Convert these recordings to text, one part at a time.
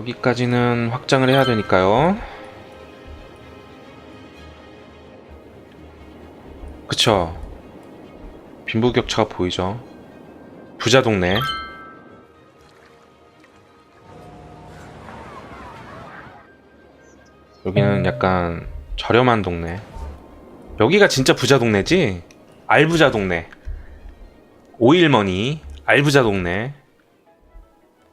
여기까지는 확장을 해야 되니까요. 그쵸. 빈부격차가 보이죠. 부자 동네. 여기는 약간 저렴한 동네. 여기가 진짜 부자 동네지? 알부자 동네. 오일머니, 알부자 동네.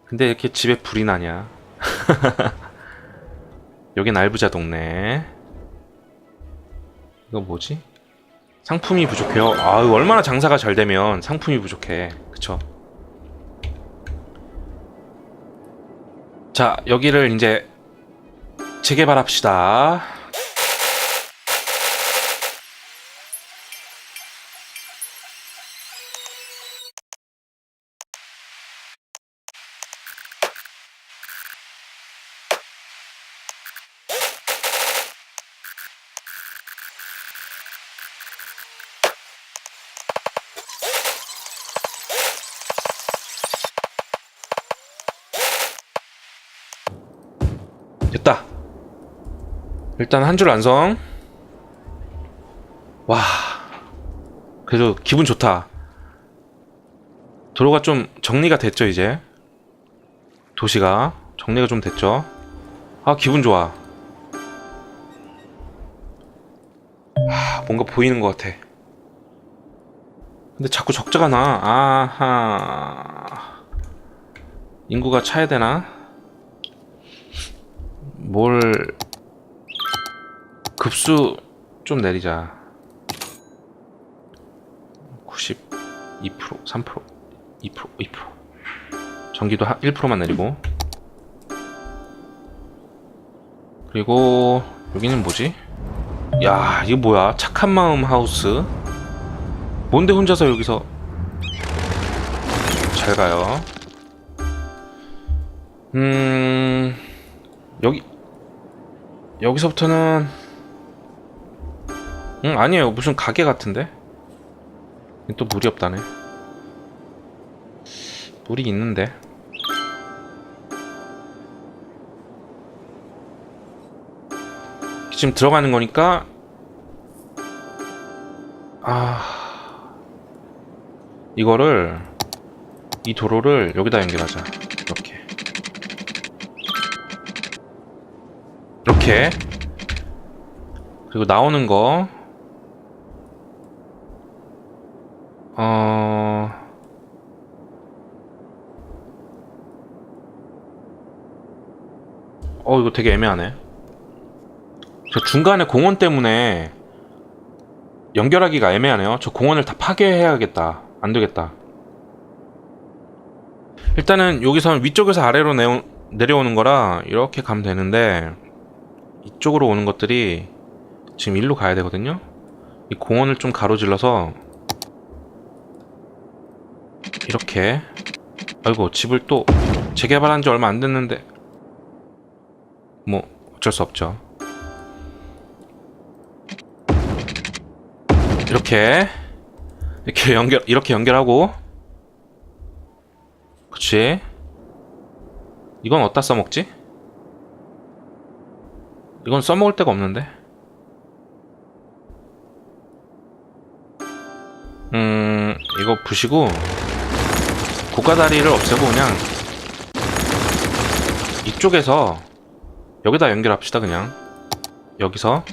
근데 이렇게 집에 불이 나냐? 여긴 알부자 동네. 이거 뭐지? 상품이 부족해요. 아유, 얼마나 장사가 잘 되면 상품이 부족해. 그쵸? 자, 여기를 이제 재개발합시다. 됐다. 일단 한 줄 완성. 와. 그래도 기분 좋다. 도로가 좀 정리가 됐죠, 이제. 도시가 정리가 좀 됐죠. 아, 기분 좋아. 아, 뭔가 보이는 것 같아. 근데 자꾸 적자가 나. 아하. 인구가 차야 되나? 뭘 급수 좀 내리자. 92%, 3%, 2%, 2%. 전기도 1%만 내리고. 그리고 여기는 뭐지? 야, 이거 뭐야? 착한 마음 하우스. 뭔데 혼자서 여기서 잘 가요. 음, 여기 여기서부터는 응 아니에요. 무슨 가게 같은데? 또 물이 없다네. 물이 있는데? 지금 들어가는 거니까 아 이거를 이 도로를 여기다 연결하자. 이렇게. 이렇게. 그리고 나오는 거 어... 어 이거 되게 애매하네. 저 중간에 공원 때문에 연결하기가 애매하네요. 저 공원을 다 파괴해야겠다. 안되겠다. 일단은 여기선 위쪽에서 아래로 내오, 내려오는 거라 이렇게 가면 되는데 이쪽으로 오는 것들이 지금 일로 가야 되거든요. 이 공원을 좀 가로질러서 이렇게 아이고 집을 또 재개발한 지 얼마 안 됐는데 뭐 어쩔 수 없죠. 이렇게 이렇게 연결 이렇게 연결하고 그치 이건 어디다 써먹지? 이건 써먹을 데가 없는데. 음, 이거 부시고 고가다리를 없애고 그냥 이쪽에서 여기다 연결합시다 그냥 여기서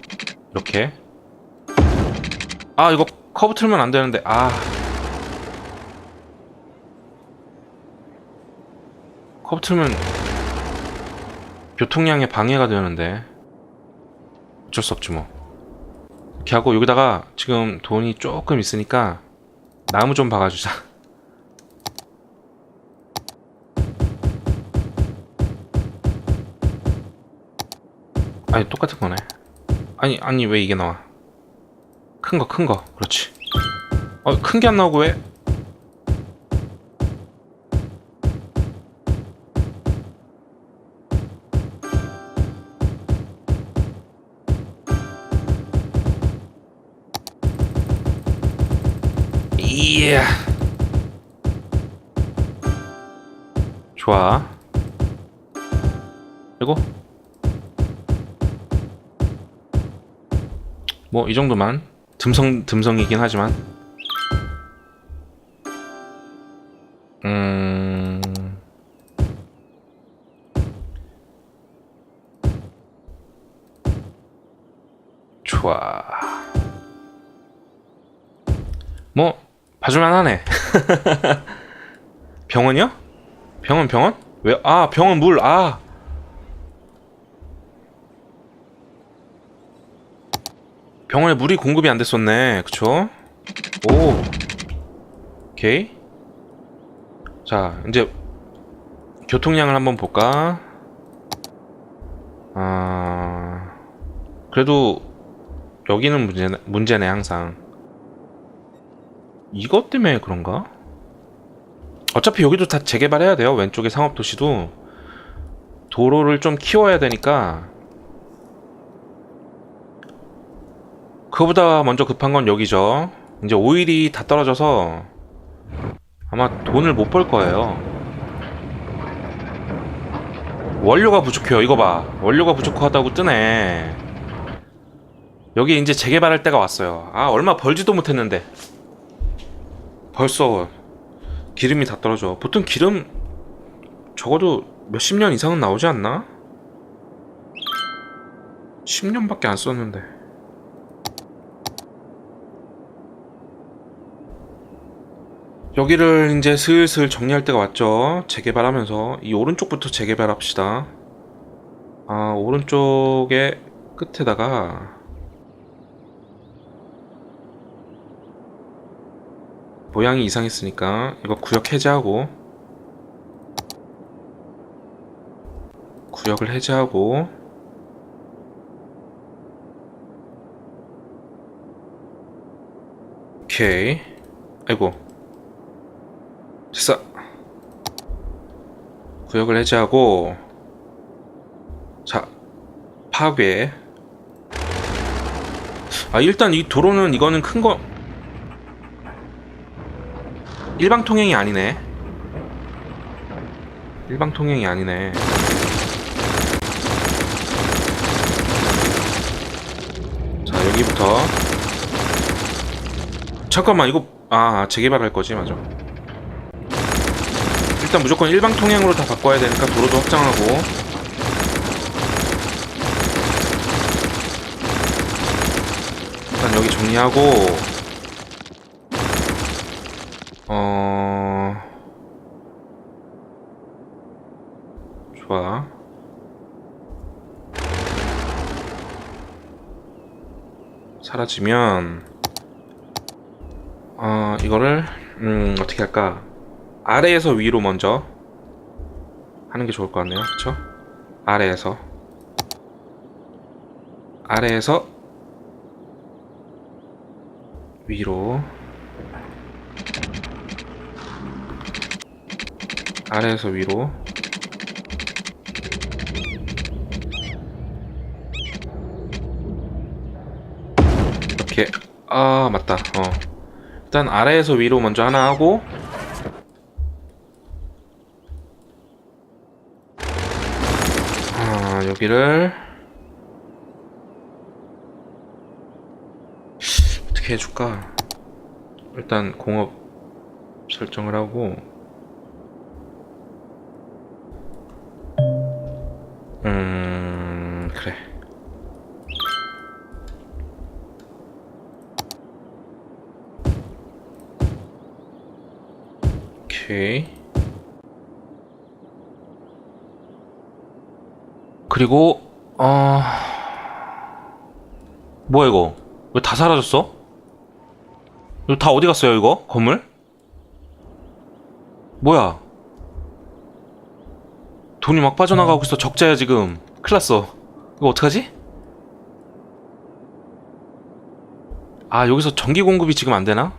이렇게 아 이거 커브 틀면 안 되는데 아 커브 틀면 교통량에 방해가 되는데 어쩔 수 없지 뭐. 이렇게 하고 여기다가 지금 돈이 조금 있으니까 나무 좀 박아주자. 아니 똑같은 거네. 아니 아니 왜 이게 나와? 큰 거 큰 거. 그렇지. 어 큰 게 안 나오고 왜? 뭐 이 정도만 듬성 듬성이긴 하지만 음 좋아 뭐 봐줄만 하네 병원이요? 병원 병원? 왜? 아 병원 물 아. 병원에 물이 공급이 안 됐었네. 그쵸? 오. 오케이. 자, 이제 교통량을 한번 볼까? 아. 그래도 여기는 문제네, 문제네 항상. 이것 때문에 그런가? 어차피 여기도 다 재개발해야 돼요. 왼쪽에 상업도시도 도로를 좀 키워야 되니까 그거보다 먼저 급한 건 여기죠. 이제 오일이 다 떨어져서 아마 돈을 못 벌 거예요. 원료가 부족해요. 이거 봐. 원료가 부족하다고 뜨네. 여기 이제 재개발할 때가 왔어요. 아, 얼마 벌지도 못했는데. 벌써 기름이 다 떨어져. 보통 기름 적어도 몇십 년 이상은 나오지 않나? 10년밖에 안 썼는데. 여기를 이제 슬슬 정리할 때가 왔죠. 재개발하면서 이 오른쪽부터 재개발합시다. 아, 오른쪽에 끝에다가 모양이 이상했으니까 이거 구역 해제하고 구역을 해제하고 오케이 아이고 됐어 구역을 해제하고 자 파괴 아 일단 이 도로는 이거는 큰 거 일방 통행이 아니네. 일방 통행이 아니네. 자, 여기부터. 잠깐만, 이거, 아, 재개발할 거지, 맞아. 일단 무조건 일방 통행으로 다 바꿔야 되니까 도로도 확장하고. 일단 여기 정리하고. 어... 좋아. 사라지면 어, 이거를 음, 어떻게 할까? 아래에서 위로 먼저 하는 게 좋을 것 같네요. 그쵸? 아래에서. 아래에서 위로. 아래에서 위로. 이렇게. 아 맞다. 어. 일단 아래에서 위로 먼저 하나 하고 아 여기를 어떻게 해줄까? 일단 공업 설정을 하고 음 그리고 어 뭐야 이거? 왜 다 사라졌어? 이거 다 어디 갔어요 이거? 건물? 뭐야? 돈이 막 빠져나가고 있어. 적자야 지금. 큰일 났어. 이거 어떡하지? 아 여기서 전기 공급이 지금 안 되나?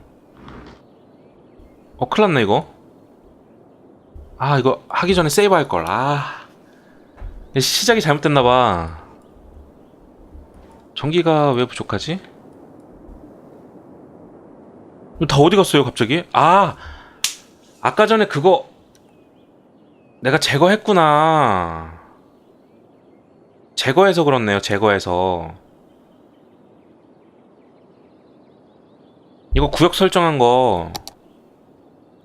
어 큰일 났네 이거. 아 이거 하기 전에 세이브 할걸. 아 시작이 잘못됐나봐 전기가 왜 부족하지? 다 어디 갔어요 갑자기? 아 아까 전에 그거 내가 제거했구나. 제거해서 그렇네요. 제거해서. 이거 구역 설정한 거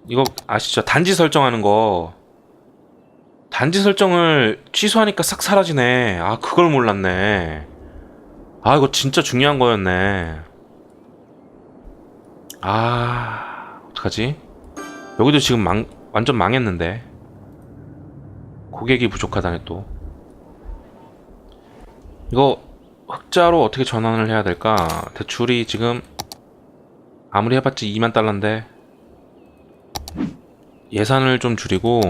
이거 아시죠? 단지 설정하는 거 단지 설정을 취소하니까 싹 사라지네. 아, 그걸 몰랐네. 아, 이거 진짜 중요한 거였네. 아, 어떡하지? 여기도 지금 망, 완전 망했는데. 고객이 부족하다네 또. 이거 흑자로 어떻게 전환을 해야 될까? 대출이 지금 아무리 해봤지 2만 달러인데 예산을 좀 줄이고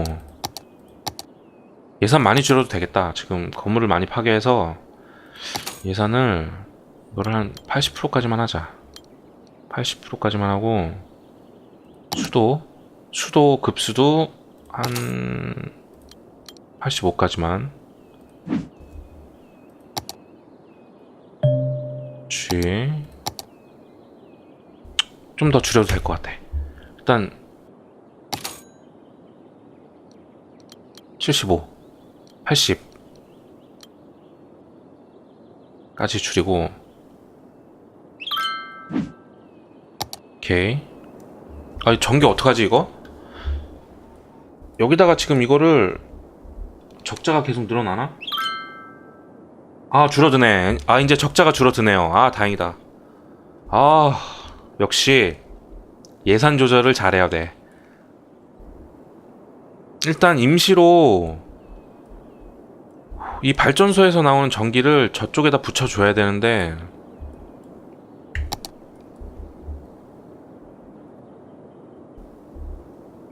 예산 많이 줄여도 되겠다. 지금 건물을 많이 파괴해서 예산을 이거를 한 80%까지만 하자. 80%까지만 하고 수도 수도 급수도 한 85까지만 쥐. 좀더 줄여도 될 것 같아. 일단 75, 80 까지 줄이고 오케이. 아니 전기 어떡하지 이거? 여기다가 지금 이거를 적자가 계속 늘어나나? 아 줄어드네. 아 이제 적자가 줄어드네요. 아 다행이다. 아 역시 예산 조절을 잘해야 돼. 일단 임시로 이 발전소에서 나오는 전기를 저쪽에다 붙여줘야 되는데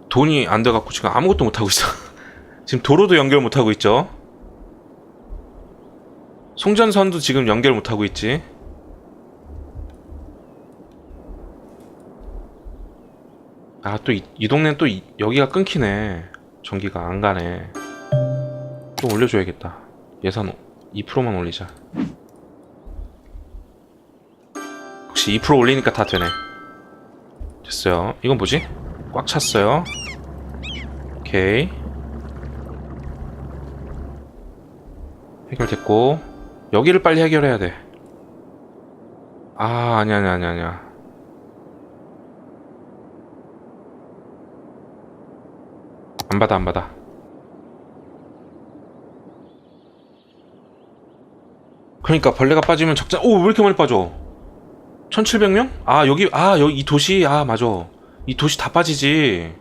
돈이 안 돼갖고 지금 아무것도 못하고 있어. 지금 도로도 연결 못하고 있죠. 송전선도 지금 연결 못하고 있지. 아, 또이 동네는 또 이- 여기가 끊기네. 전기가 안 가네. 좀 올려줘야겠다. 예산 2%만 올리자. 혹시 2% 올리니까 다 되네. 됐어요. 이건 뭐지? 꽉 찼어요. 오케이. 해결됐고. 여기를 빨리 해결해야 돼. 아, 아니야, 아니야, 아니야, 아니야. 안 받아, 안 받아. 그러니까 벌레가 빠지면 적자. 오, 왜 이렇게 많이 빠져? 1700명? 아, 여기, 아, 여기 이 도시, 아, 맞아. 이 도시 다 빠지지.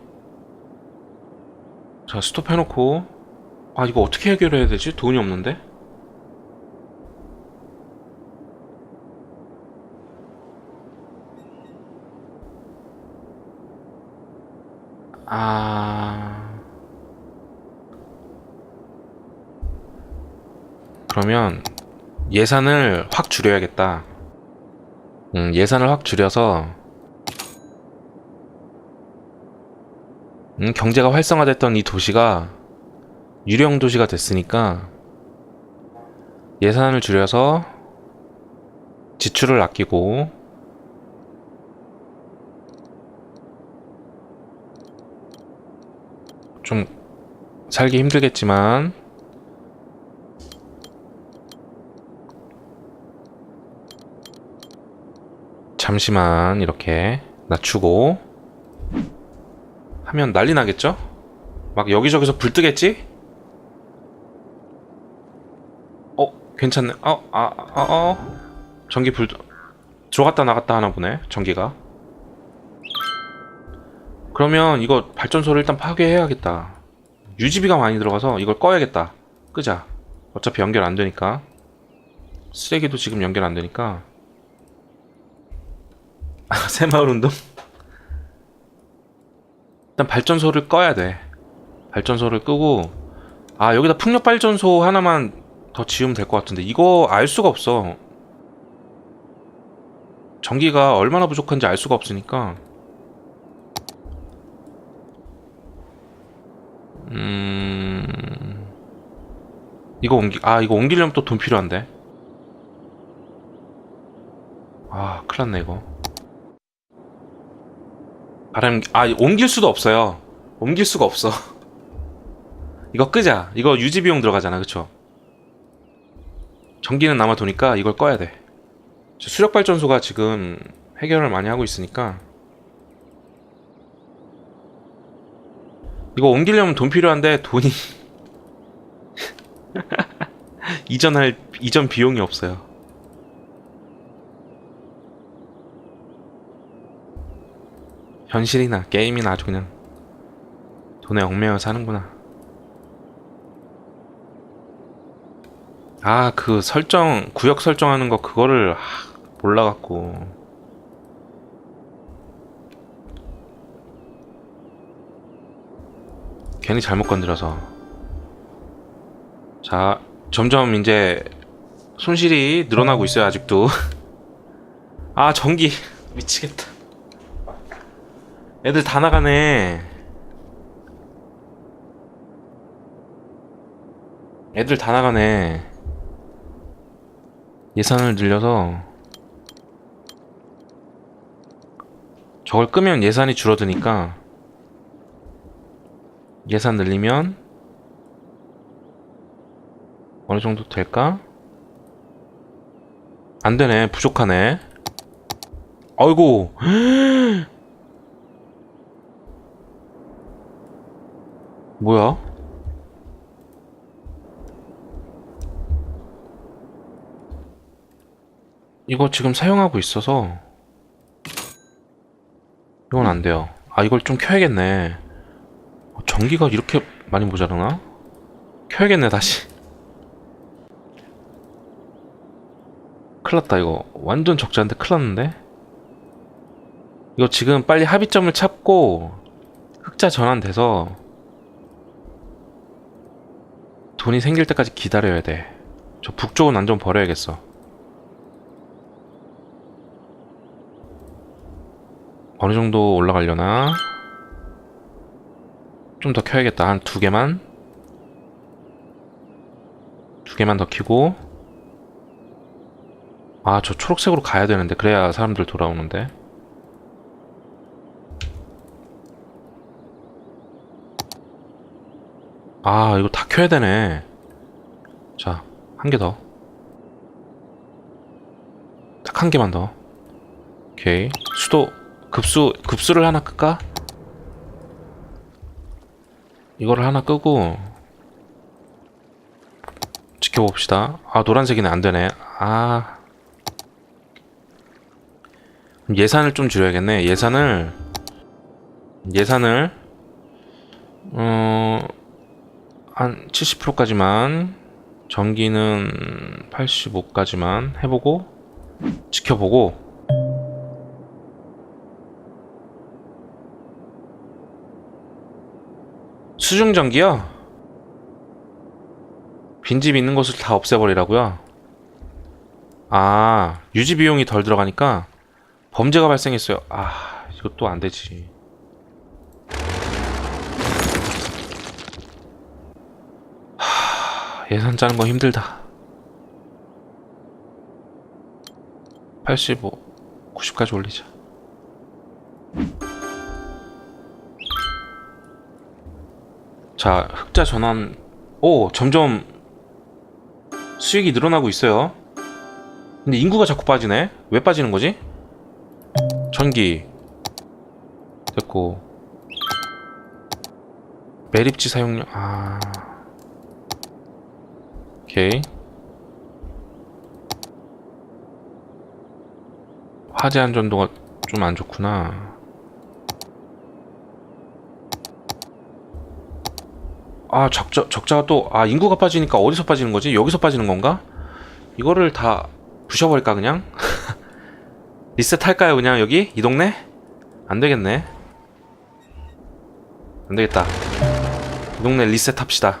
자, 스톱 해놓고. 아, 이거 어떻게 해결해야 되지? 돈이 없는데? 아. 그러면 예산을 확 줄여야겠다. 음, 예산을 확 줄여서 음, 경제가 활성화됐던 이 도시가 유령 도시가 됐으니까 예산을 줄여서 지출을 아끼고 좀 살기 힘들겠지만 잠시만 이렇게 낮추고 하면 난리 나겠죠? 막 여기저기서 불 뜨겠지? 어, 괜찮네. 어, 아, 아, 어. 전기 불 들어갔다 나갔다 하나 보네. 전기가. 그러면 이거 발전소를 일단 파괴해야겠다. 유지비가 많이 들어가서 이걸 꺼야겠다. 끄자. 어차피 연결 안 되니까. 쓰레기도 지금 연결 안 되니까. 새마을 운동? 일단 발전소를 꺼야 돼. 발전소를 끄고 아 여기다 풍력 발전소 하나만 더 지으면 될 것 같은데 이거 알 수가 없어. 전기가 얼마나 부족한지 알 수가 없으니까. 음 이거 옮기 아 이거 옮기려면 또 돈 필요한데. 아 큰일났네 이거. 바람 아 옮길 수도 없어요. 옮길 수가 없어. 이거 끄자. 이거 유지 비용 들어가잖아, 그쵸? 전기는 남아 도니까 이걸 꺼야 돼. 저 수력 발전소가 지금 해결을 많이 하고 있으니까 이거 옮기려면 돈 필요한데 돈이 이전할 이전 비용이 없어요. 현실이나 게임이나 아주 그냥 돈에 얽매여 사는구나. 아, 그 설정, 구역 설정하는 거 그거를 하, 몰라갖고. 괜히 잘못 건드려서. 자, 점점 이제 손실이 늘어나고 있어요, 아직도. 아, 전기. 미치겠다. 애들 다 나가네. 애들 다 나가네. 예산을 늘려서 저걸 끄면 예산이 줄어드니까 예산 늘리면 어느 정도 될까? 안 되네. 부족하네. 아이고. 뭐야? 이거 지금 사용하고 있어서 이건 안 돼요. 아 이걸 좀 켜야겠네. 어, 전기가 이렇게 많이 모자라나? 켜야겠네 다시. 큰일 났다 이거. 완전 적자인데 큰일 났는데? 이거 지금 빨리 합의점을 찾고 흑자 전환돼서 돈이 생길 때까지 기다려야 돼. 저 북쪽은 완전 버려야겠어. 어느 정도 올라가려나? 좀 더 켜야겠다. 한 두 개만. 두 개만 더 켜고. 아, 저 초록색으로 가야 되는데. 그래야 사람들 돌아오는데. 아, 이거 다 켜야 되네. 자, 한 개 더. 딱 한 개만 더. 오케이. 수도, 급수, 급수를 하나 끌까? 이거를 하나 끄고, 지켜봅시다. 아, 노란색이네. 안 되네. 아. 예산을 좀 줄여야겠네. 예산을, 예산을, 어, 한 70%까지만 전기는 85까지만 해보고 지켜보고 수중 전기요? 빈집 있는 곳을 다 없애버리라고요? 아 유지 비용이 덜 들어가니까 범죄가 발생했어요. 아 이것도 안 되지. 예산 짜는 거 힘들다. 85, 90까지 올리자. 자, 흑자 전환. 오, 점점 수익이 늘어나고 있어요. 근데 인구가 자꾸 빠지네? 왜 빠지는 거지? 전기. 됐고. 매립지 사용료, 아. 오케이. 화재 안전도가 좀 안 좋구나. 아, 적자, 적자가 또, 아, 인구가 빠지니까 어디서 빠지는 거지? 여기서 빠지는 건가? 이거를 다 부셔버릴까, 그냥? 리셋 할까요, 그냥 여기? 이 동네? 안 되겠네. 안 되겠다. 이 동네 리셋 합시다.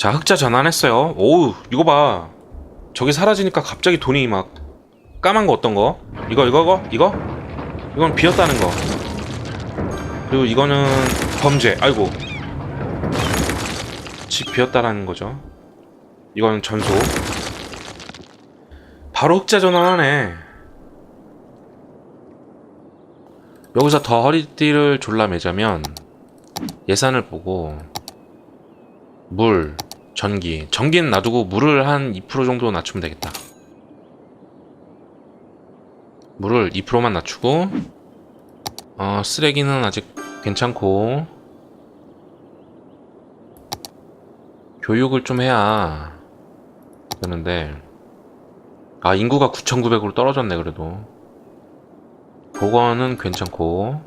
자, 흑자 전환했어요. 오우, 이거 봐. 저게 사라지니까 갑자기 돈이 막 까만 거 어떤 거? 이거 이거 이거 이거? 이건 비었다는 거. 그리고 이거는 범죄. 아이고. 집 비었다라는 거죠. 이거는 전소. 바로 흑자 전환하네. 여기서 더 허리띠를 졸라 매자면 예산을 보고 물, 전기. 전기는 놔두고 물을 한 2% 정도 낮추면 되겠다. 물을 2%만 낮추고 어, 쓰레기는 아직 괜찮고 교육을 좀 해야 되는데 아 인구가 9,900으로 떨어졌네 그래도 보건은 괜찮고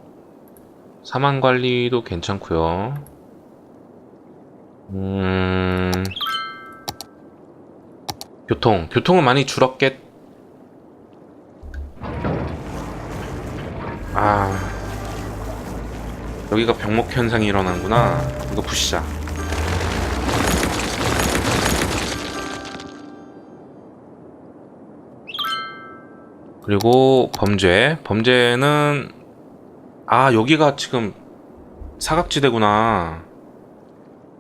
사망 관리도 괜찮고요. 음. 교통. 교통은 많이 줄었겠. 아. 여기가 병목 현상이 일어나는구나. 이거 부시자. 그리고 범죄. 범죄는 아 여기가 지금 사각지대구나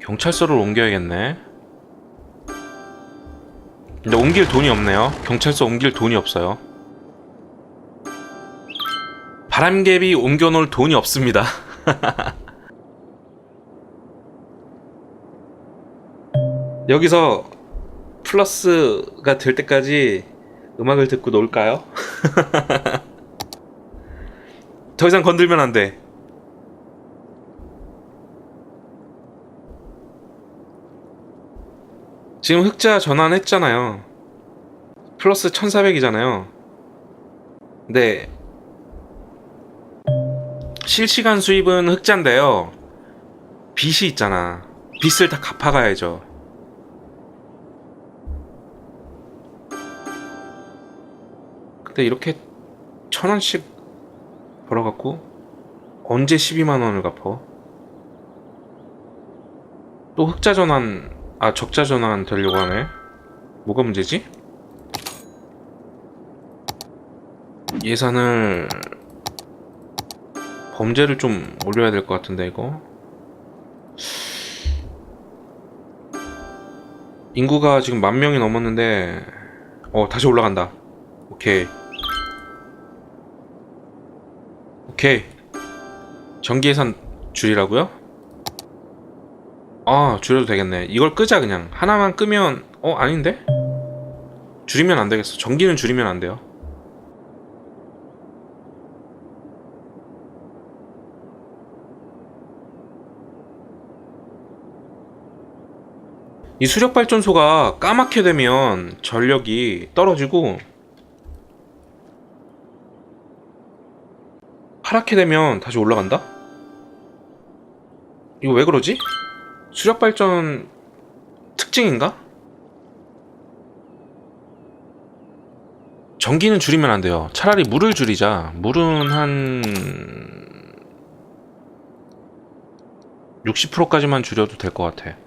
경찰서를 옮겨야겠네 근데 옮길 돈이 없네요 경찰서 옮길 돈이 없어요 바람개비 옮겨놓을 돈이 없습니다 여기서 플러스가 될 때까지 음악을 듣고 놀까요? 더 이상 건들면 안 돼. 지금 흑자 전환했잖아요. 플러스 1400이잖아요. 네. 실시간 수입은 흑자인데요. 빚이 있잖아. 빚을 다 갚아가야죠. 근데 이렇게 천 원씩 벌어갖고 언제 12만 원을 갚어? 또 흑자 전환, 아 적자 전환 되려고 하네. 뭐가 문제지? 예산을 범죄를 좀 올려야 될 것 같은데 이거. 인구가 지금 만 명이 넘었는데 어 다시 올라간다. 오케이. 오케이. 전기 예산 줄이라고요? 아, 줄여도 되겠네. 이걸 끄자 그냥. 하나만 끄면 어, 아닌데? 줄이면 안 되겠어. 전기는 줄이면 안 돼요. 이 수력 발전소가 까맣게 되면 전력이 떨어지고 파랗게 되면 다시 올라간다? 이거 왜 그러지? 수력 발전 특징인가? 전기는 줄이면 안 돼요. 차라리 물을 줄이자. 물은 한 60%까지만 줄여도 될 것 같아.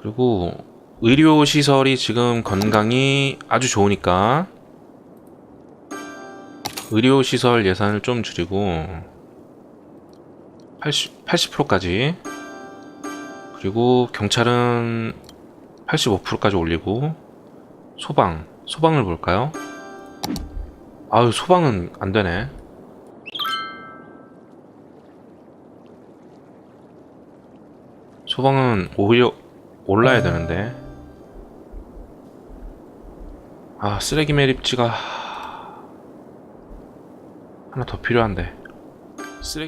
그리고 의료 시설이 지금 건강이 아주 좋으니까 의료 시설 예산을 좀 줄이고 80, 80%까지 그리고 경찰은 85%까지 올리고 소방 소방을 볼까요? 아유 소방은 안 되네. 소방은 오히려 올라야 되는데. 아 쓰레기 매립지가 하나 더 필요한데 쓰레기